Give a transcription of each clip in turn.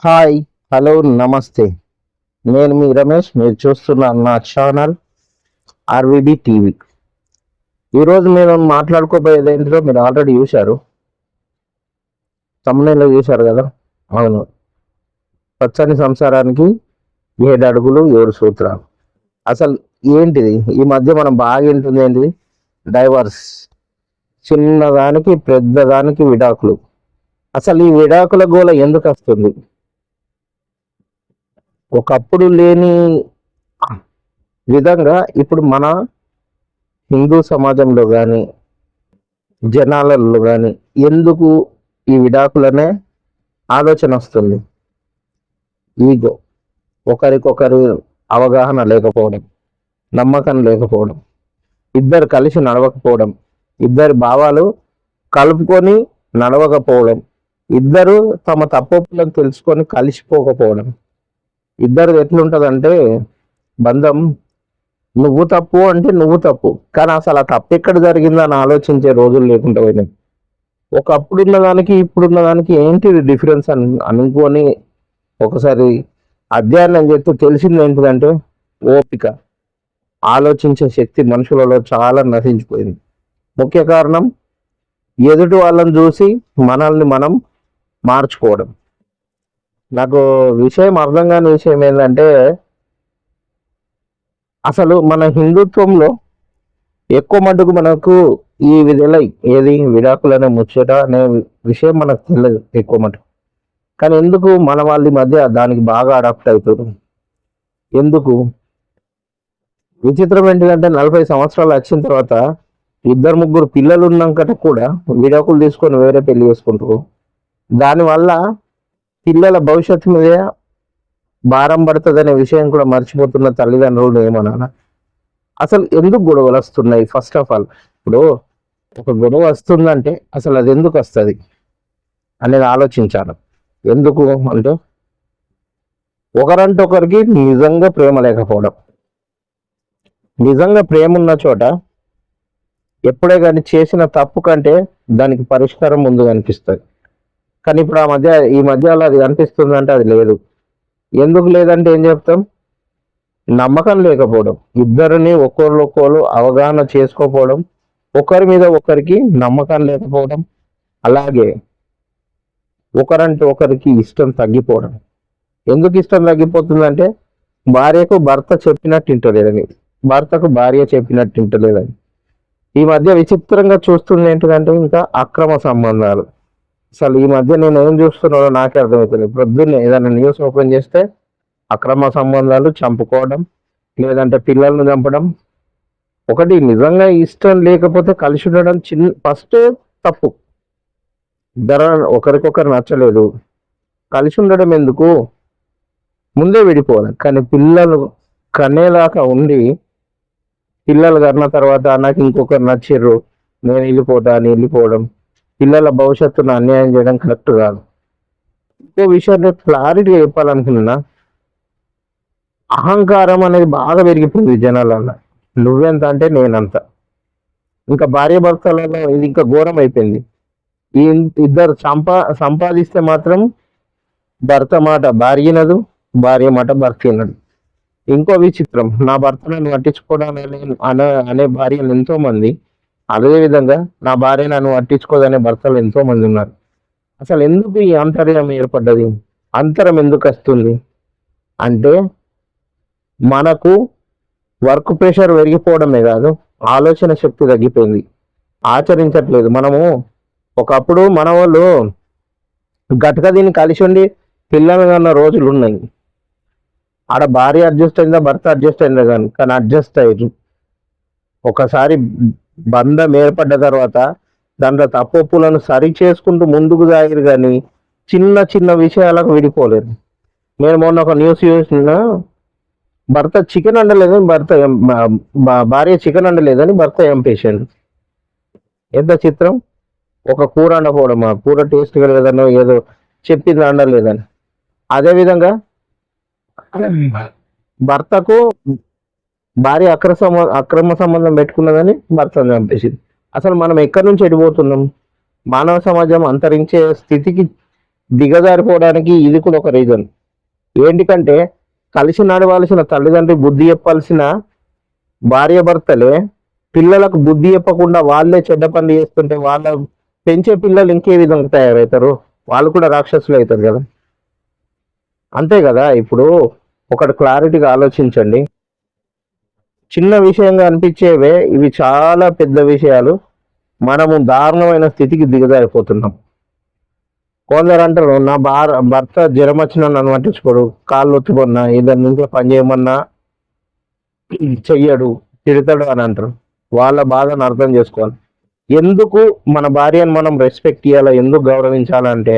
Hi hello నమస్తే. నేను మీ రమేష్ మీరు చూస్తున్న నా ఛానల్ ఆర్విబి టీవీ. ఈరోజు మీరు మాట్లాడుకోబోయేది ఏంటో మీరు ఆల్రెడీ చూశారు. తమ్ముళ్ళు చూశారు కదా? అవును. పచ్చని సంసారానికి ఏడు అడుగులు ఏడు సూత్రాలు. అసలు ఏంటిది? ఈ మధ్య మనం బాగా వింటుంది ఏంటిది? డైవర్స్. చిన్నదానికి పెద్దదానికి విడాకులు. అసలు ఈ విడాకుల గోల ఎందుకు వస్తుంది? ఒకప్పుడు లేని విధంగా ఇప్పుడు మన హిందూ సమాజంలో కానీ జనాలలో కానీ ఎందుకు ఈ విడాకులనే ఆలోచన వస్తుంది? ఈగో ఒకరికొకరు అవగాహన లేకపోవడం నమ్మకం లేకపోవడం ఇద్దరు కలిసి నడవకపోవడం ఇద్దరి భావాలు కలుపుకొని నడవకపోవడం ఇద్దరు తమ తప్పులను తెలుసుకొని కలిసిపోకపోవడం. ఇద్దరిది ఎట్లుంటుందంటే బంధం నువ్వు తప్పు అంటే నువ్వు తప్పు. కానీ అసలు ఆ తప్పు ఎక్కడ జరిగిందని ఆలోచించే రోజులు లేకుండా పోయినాయి. ఒకప్పుడు ఉన్నదానికి ఇప్పుడున్న దానికి ఏంటి డిఫరెన్స్ అని అనుకొని ఒకసారి అధ్యయనం చేస్తూ తెలిసింది ఏంటిదంటే ఓపిక. ఆలోచించే శక్తి మనుషులలో చాలా నశించిపోయింది. ముఖ్య కారణం ఎదుటి వాళ్ళని చూసి మనల్ని మనం మార్చుకోవడం. నాకు విషయం అర్థం కాని విషయం ఏంటంటే అసలు మన హిందుత్వంలో ఎక్కువ మటుకు మనకు ఈ విధంగా ఏది విడాకులు అనే ముచ్చట అనే విషయం మనకు తెలియదు ఎక్కువ మటుకు. కానీ ఎందుకు మన వాళ్ళ మధ్య దానికి బాగా అడాప్ట్ అవుతారు ఎందుకు? విచిత్రం ఏంటిదంటే నలభై సంవత్సరాలు వచ్చిన తర్వాత ఇద్దరు ముగ్గురు పిల్లలు ఉన్నాకట కూడా విడాకులు తీసుకొని వేరే పెళ్ళి చేసుకుంటారు దానివల్ల పిల్లల భవిష్యత్తు మీద భారం పడుతుందనే విషయం కూడా మర్చిపోతున్న తల్లిదండ్రులు ఏమన్నా అసలు ఎందుకు గొడవలు వస్తున్నాయి? ఫస్ట్ ఆఫ్ ఆల్ ఇప్పుడు ఒక గొడవ వస్తుందంటే అసలు అది ఎందుకు వస్తుంది అనేది ఆలోచించాలి. ఎందుకు అంటే ఒకరంటే ఒకరికి నిజంగా ప్రేమ లేకపోవడం. నిజంగా ప్రేమ ఉన్న చోట ఎప్పుడే కానీ చేసిన తప్పు కంటే దానికి పరిష్కారం ముందు కనిపిస్తుంది కానీ ఇప్పుడు ఆ మధ్య ఈ మధ్యలో అది కనిపిస్తుంది అంటే అది లేదు. ఎందుకు లేదంటే ఏం చెప్తాం? నమ్మకం లేకపోవడం. ఇద్దరిని ఒకరికొకరు అవగాహన చేసుకోకపోవడం ఒకరి మీద ఒకరికి నమ్మకం లేకపోవడం అలాగే ఒకరంటే ఒకరికి ఇష్టం తగ్గిపోవడం. ఎందుకు ఇష్టం తగ్గిపోతుందంటే భార్యకు భర్త చెప్పినట్టు వింటలేదని భర్తకు భార్య చెప్పినట్టు వింటలేదని. ఈ మధ్య విచిత్రంగా చూస్తుంది ఏంటంటే ఇంకా అక్రమ సంబంధాలు. అసలు ఈ మధ్య నేను ఏం చూస్తున్నానో నాకే అర్థమవుతుంది ప్రొద్దున్నే ఏదైనా న్యూస్ ఓపెన్ చేస్తే అక్రమ సంబంధాలు చంపుకోవడం లేదంటే పిల్లల్ని చంపడం. ఒకటి నిజంగా ఇష్టం లేకపోతే కలిసి ఉండడం చిన్న ఫస్ట్ తప్పు. ధర ఒకరికొకరు నచ్చలేదు. కలిసి ఉండడం ఎందుకు? ముందే విడిపోవాలి. కానీ పిల్లలు కనేలాగా ఉండి పిల్లలు కన్న తర్వాత నాకు ఇంకొకరు నచ్చిర్రు నేను వెళ్ళిపోతా అని వెళ్ళిపోవడం. పిల్లల భవిష్యత్తును అన్యాయం చేయడం కరెక్ట్ కాదు. ఇంకో విషయాన్ని క్లారిటీగా చెప్పాలనుకున్నా అహంకారం అనేది బాగా పెరిగిపోయింది జనాలలో. నువ్వెంత అంటే నేనంత. ఇంకా భార్య భర్తలలో ఇది ఇంకా ఘోరం అయిపోయింది. ఈ ఇద్దరు సంపా సంపాదిస్తే మాత్రం భర్త మాట భార్యనదు భార్య మాట భర్త వినడు ఇంకో విచిత్రం నా భర్తను పట్టించుకోవడానికి అనే అనే భార్యలు ఎంతోమంది అదేవిధంగా అదే విధంగా నా భార్య నన్ను పట్టించుకోదనే భర్తలు ఎంతోమంది ఉన్నారు. అసలు ఎందుకు ఈ అంతర్యం ఏర్పడ్డది? అంతరం ఎందుకు వస్తుంది? అంటే మనకు వర్క్ ప్రెషర్ పెరిగిపోవడమే కాదు ఆలోచన శక్తి తగ్గిపోయింది. ఆచరించట్లేదు. మనము ఒకప్పుడు మన వాళ్ళు గట్క దీన్ని కలిసి ఉండి పిల్లలు అన్న రోజులు ఉన్నాయి. ఆడ భార్య అడ్జస్ట్ అయిందా భర్త అడ్జస్ట్ అయిందా కానీ కానీ అడ్జస్ట్ అయ్యారు. ఒకసారి బంధం ఏర్పడ్డ తర్వాత దాంట్లో తప్పులను సరి చేసుకుంటూ ముందుకు సాగిరు కానీ చిన్న చిన్న విషయాలకు విడిపోలేరు నేను మొన్న ఒక న్యూస్ చూసిన భర్త చికెన్ అండలేదని భర్త భార్య చికెన్ అండలేదని భర్త ఎంపేషెంట్ ఎంత చిత్రం? ఒక కూర అండకపోవడం ఆ కూర టేస్ట్ కలగదనో ఏదో చెప్పింది అండలేదని అదేవిధంగా భర్తకు భార్య అక్రమ అక్రమ సంబంధం పెట్టుకున్నదని భర్తను చంపేసింది. అసలు మనం ఎక్కడి నుంచి ఎడిపోతున్నాం? మానవ సమాజం అంతరించే స్థితికి దిగజారిపోవడానికి ఇది కూడా ఒక రీజన్ ఏంటికంటే కలిసి నడవాల్సిన తల్లిదండ్రి బుద్ధి చెప్పాల్సిన భార్య భర్తలే పిల్లలకు బుద్ధి చెప్పకుండా వాళ్ళే చెడ్డ పనులు చేస్తుంటే వాళ్ళ పెంచే పిల్లలు ఇంకే విధంగా తయారవుతారు. వాళ్ళు కూడా రాక్షసులు అవుతారు కదా. అంతే కదా ఇప్పుడు ఒకటి క్లారిటీగా ఆలోచించండి. చిన్న విషయంగా అనిపించేవే ఇవి చాలా పెద్ద విషయాలు. మనము దారుణమైన స్థితికి దిగజారిపోతున్నాం. కొందరు అంటారు నా భార భర్త జ్వరం వచ్చినా నన్ను పట్టించుకోడు కాళ్ళు ఒత్తుకున్నా ఏదన్నా ఇంట్లో పని చేయమన్నా చెయ్యడు తిడతాడు అని అంటారు. వాళ్ళ బాధను అర్థం చేసుకోవాలి. ఎందుకు మన భార్యను మనం రెస్పెక్ట్ ఇవ్వాలా ఎందుకు గౌరవించాలంటే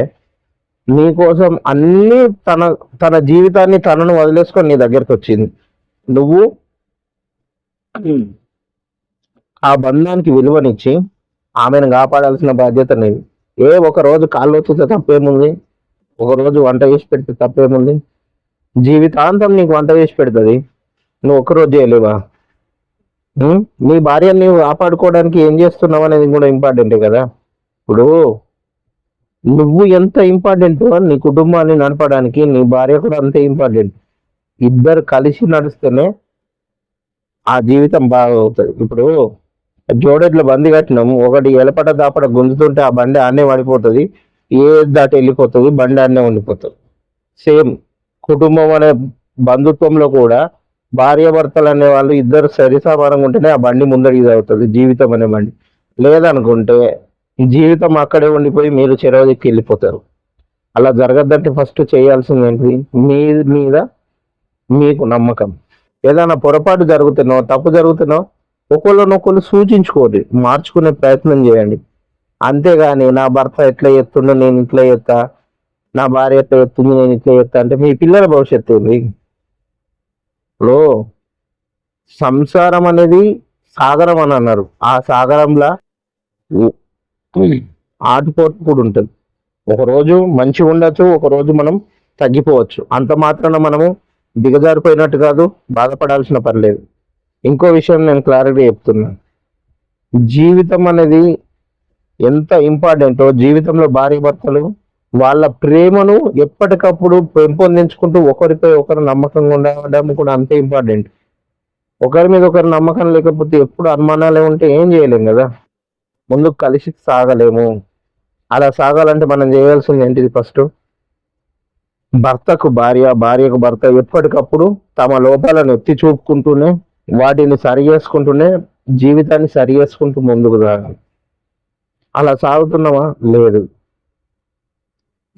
నీకోసం అన్నీ తన తన జీవితాన్ని తనను వదిలేసుకొని నీ దగ్గరికి వచ్చింది. నువ్వు ఆ బంధానికి విలువనిచ్చి ఆమెను కాపాడాల్సిన బాధ్యత అనేది ఏ ఒక రోజు కాళ్ళు వచ్చితే తప్పేముంది? ఒక రోజు వంట చేసి పెడితే తప్పేముంది? జీవితాంతం నీకు వంట చేసి పెడుతుంది. నువ్వు ఒక్కరోజు చేయలేవా? నీ భార్యను నీవు కాపాడుకోవడానికి ఏం చేస్తున్నావు అనేది కూడా ఇంపార్టెంటే కదా? ఇప్పుడు నువ్వు ఎంత ఇంపార్టెంట్ నీ కుటుంబాన్ని నడపడానికి నీ భార్య కూడా అంతే ఇంపార్టెంట్. ఇద్దరు కలిసి నడిస్తేనే ఆ జీవితం బాగవుతుంది. ఇప్పుడు జోడెట్ల బండి కట్టినాం ఒకటి ఎలపట దాపట గుంజుతుంటే ఆ బండి ఆనే పడిపోతుంది ఏ దాటి వెళ్ళిపోతుంది బండి ఆనే ఉండిపోతుంది. సేమ్ కుటుంబం అనే బంధుత్వంలో కూడా భార్య భర్తలు అనే వాళ్ళు ఇద్దరు సరిసమానంగా ఉంటేనే ఆ బండి ముందడిగి అవుతుంది జీవితం అనే బండి. లేదనుకుంటే జీవితం అక్కడే ఉండిపోయి మీరు చెరవదికి వెళ్ళిపోతారు. అలా జరగద్దంటే ఫస్ట్ చేయాల్సింది ఏంటి? మీ మీద మీకు నమ్మకం. ఏదైనా పొరపాటు జరుగుతున్నో తప్పు జరుగుతున్నో ఒకళ్ళనొకళ్ళు సూచించుకోండి మార్చుకునే ప్రయత్నం చేయండి. అంతేగాని నా భర్త ఎట్లా ఎత్తుండో నేను ఇట్లా ఎత్తా నా భార్య ఎట్లా ఎత్తుంది నేను ఇట్లా ఎత్తా అంటే మీ పిల్లల భవిష్యత్తు ఉంది ఇప్పుడు సంసారం అనేది సాగరం అని అన్నారు. ఆ సాగరంలా ఆటుపోటు కూడా ఉంటుంది. ఒకరోజు మంచిగా ఉండొచ్చు ఒకరోజు మనం తగ్గిపోవచ్చు. అంత మాత్రాన మనము దిగజారిపోయినట్టు కాదు బాధపడాల్సిన పని లేదు. ఇంకో విషయం నేను క్లారిటీ చెప్తున్నాను జీవితం అనేది ఎంత ఇంపార్టెంటో జీవితంలో భార్య భర్తలు వాళ్ళ ప్రేమను ఎప్పటికప్పుడు పెంపొందించుకుంటూ ఒకరిపై ఒకరు నమ్మకంగా ఉండడం కూడా అంతే ఇంపార్టెంట్. ఒకరి మీద ఒకరి నమ్మకం లేకపోతే ఎప్పుడు అనుమానాలే ఉంటే ఏం చేయలేం కదా? ముందుకు కలిసి సాగలేము. అలా సాగాలంటే మనం చేయాల్సింది ఏంటిది ఫస్ట్ భర్తకు భార్య భార్యకు భర్త ఎప్పటికప్పుడు తమ లోపాలను ఎత్తి చూపుకుంటూనే వాటిని సరి చేసుకుంటూనే జీవితాన్ని సరి చేసుకుంటూ ముందుకు సాగాలి. అలా సాగుతున్నామా లేదు.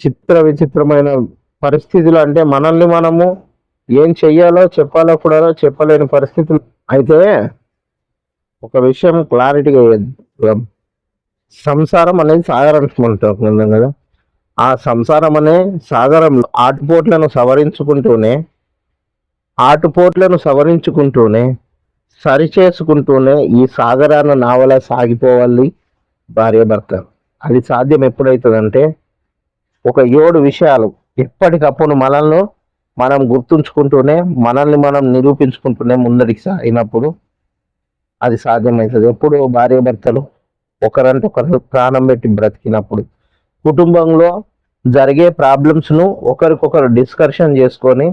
చిత్ర విచిత్రమైన పరిస్థితులు అంటే మనల్ని మనము ఏం చెయ్యాలో చెప్పాలో కూడా చెప్పలేని పరిస్థితులు. అయితే ఒక విషయం క్లారిటీగా సంసారం అనేది సాగరం అంటున్నాం కదా. ఆ సంసారం అనే సాగరంలో ఆటుపోట్లను సవరించుకుంటూనే ఆటుపోట్లను సవరించుకుంటూనే సరిచేసుకుంటూనే ఈ సాగరాన నావల సాగిపోవాలి భార్య భర్త అది సాధ్యం ఎప్పుడవుతుందంటే ఒక ఏడు విషయాలు ఎప్పటికప్పుడు మనల్ని మనం గుర్తుంచుకుంటూనే మనల్ని మనం నిరూపించుకుంటూనే ముందరికి సాగినప్పుడు అది సాధ్యమవుతుంది ఎప్పుడు భార్య భర్తలు ఒకరంటే ఒకరు ప్రాణం పెట్టి బ్రతికినప్పుడు కుటుంబంలో జరిగే ప్రాబ్లమ్స్ను ఒకరికొకరు డిస్కషన్ చేసుకొని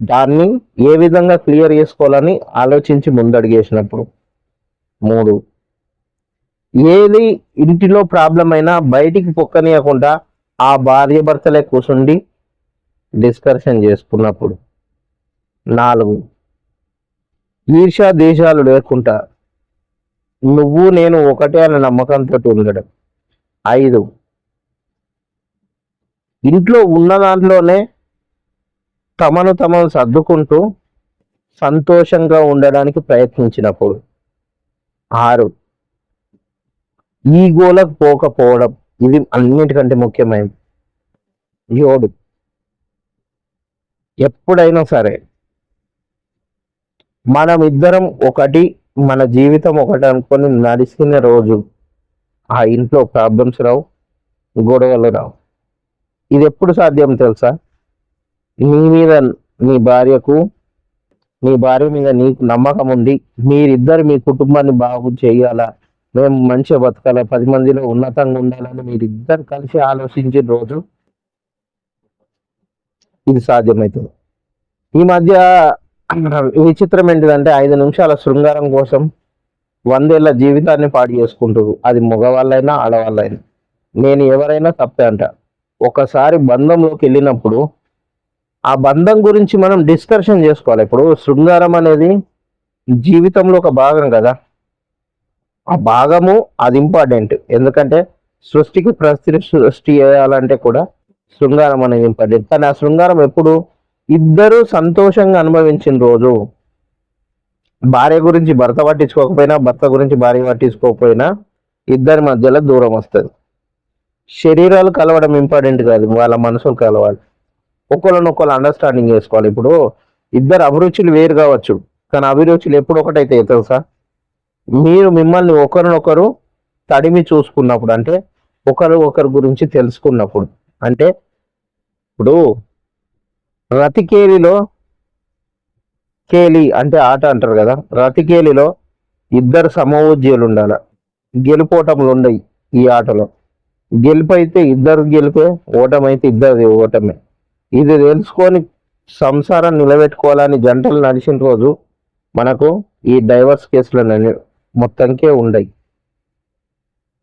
దాన్ని ఏ విధంగా క్లియర్ చేసుకోవాలని ఆలోచించి ముందడిగేసినప్పుడు. మూడు ఏది ఇంటిలో ప్రాబ్లం అయినా బయటికి పొక్కనీయకుండా ఆ భార్య భర్తలే కూర్చుండి డిస్కషన్ చేసుకున్నప్పుడు. నాలుగు ఈర్షా దేశాలు లేకుండా నువ్వు నేను ఒకటే అనే నమ్మకంతో ఉండడం. ఐదు ఇంట్లో ఉన్న దాంట్లోనే తమను తమను సర్దుకుంటూ సంతోషంగా ఉండడానికి ప్రయత్నించినప్పుడు ఆరు ఈగోలకు పోకపోవడం ఇది అన్నిటికంటే ముఖ్యమైనది. ఏడు ఎప్పుడైనా సరే మనం ఇద్దరం ఒకటి మన జీవితం ఒకటి అనుకొని నడిచిన రోజు ఆ ఇంట్లో ప్రాబ్లమ్స్ రావు గొడవలు రావు. ఇది ఎప్పుడు సాధ్యం తెలుసా? నీ మీద నీ భార్యకు నీ భార్య మీద నీకు నమ్మకం ఉంది మీరిద్దరు మీ కుటుంబాన్ని బాగు చేయాలా? మేము మంచిగా బతకాలి? పది మందిలో ఉన్నతంగా ఉండాలని మీరిద్దరు కలిసి ఆలోచించిన రోజు ఇది సాధ్యమవుతుంది ఈ మధ్య విచిత్రం ఏంటిదంటే ఐదు నిమిషాల శృంగారం కోసం వందేళ్ళ జీవితాన్ని పాడు చేసుకుంటారు అది మగవాళ్ళైనా ఆడవాళ్ళైనా. నేను ఎవరైనా తప్పే అంట. ఒకసారి బంధంలోకి వెళ్ళినప్పుడు ఆ బంధం గురించి మనం డిస్కషన్ చేసుకోవాలి. ఇప్పుడు శృంగారం అనేది జీవితంలో ఒక భాగం కదా. ఆ భాగము అది ఇంపార్టెంట్. ఎందుకంటే సృష్టికి ప్రతి సృష్టి చేయాలంటే కూడా శృంగారం అనేది ఇంపార్టెంట్. కానీ ఆ శృంగారం ఎప్పుడు ఇద్దరు సంతోషంగా అనుభవించిన రోజు. భార్య గురించి భర్త పట్టించుకోకపోయినా భర్త గురించి భార్య పట్టించుకోకపోయినా ఇద్దరి మధ్యలో దూరం వస్తుంది. శరీరాలు కలవడం ఇంపార్టెంట్ కాదు వాళ్ళ మనసులు కలవాలి. ఒకళ్ళనొకళ్ళు అండర్స్టాండింగ్ చేసుకోవాలి. ఇప్పుడు ఇద్దరు అభిరుచులు వేరు కావచ్చు కానీ అభిరుచులు ఎప్పుడు ఒకటైతే తెలుసా? మీరు మిమ్మల్ని ఒకరినొకరు తడిమి చూసుకున్నప్పుడు అంటే ఒకరు ఒకరి గురించి తెలుసుకున్నప్పుడు అంటే ఇప్పుడు రతికేలిలో కేలి అంటే ఆట అంటారు కదా రతికేలిలో ఇద్దరు సమోజ్యులు ఉండాలి గెలుపోటములు ఉండయి ఈ ఆటలో. గెలుపు అయితే ఇద్దరు గెలిపే ఓటమైతే ఇద్దరిది ఓటమే. ఇది తెలుసుకొని సంసారం నిలబెట్టుకోవాలని జంటలు నడిచిన రోజు మనకు ఈ డైవర్స్ కేసులు మొత్తంకే ఉండయి.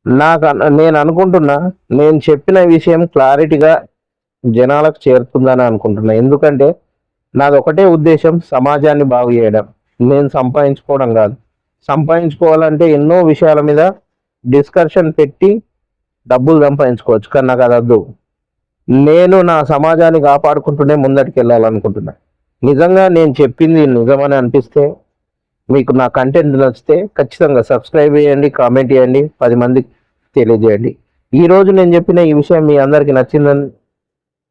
నాకు నేను అనుకుంటున్నా నేను చెప్పిన విషయం క్లారిటీగా జనాలకు చేరుతుందని అనుకుంటున్నా. ఎందుకంటే నాది ఒకటే ఉద్దేశం సమాజాన్ని బాగు చేయడం. నేను సంపాదించుకోవడం కాదు. సంపాదించుకోవాలంటే ఎన్నో విషయాల మీద డిస్కషన్ పెట్టి డబ్బులు సంపాదించుకోవచ్చు కానీ నాకు అది వద్దు. నేను నా సమాజాన్ని కాపాడుకుంటూనే ముందటికి వెళ్ళాలనుకుంటున్నా. నిజంగా నేను చెప్పింది నిజమని అనిపిస్తే మీకు నా కంటెంట్ నచ్చితే ఖచ్చితంగా సబ్స్క్రైబ్ చేయండి కామెంట్ చేయండి పది మందికి తెలియజేయండి. ఈ రోజు నేను చెప్పిన ఈ విషయం మీ అందరికీ నచ్చిందని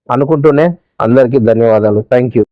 అనుకుంటూనే అందరికీ ధన్యవాదాలు. Thank you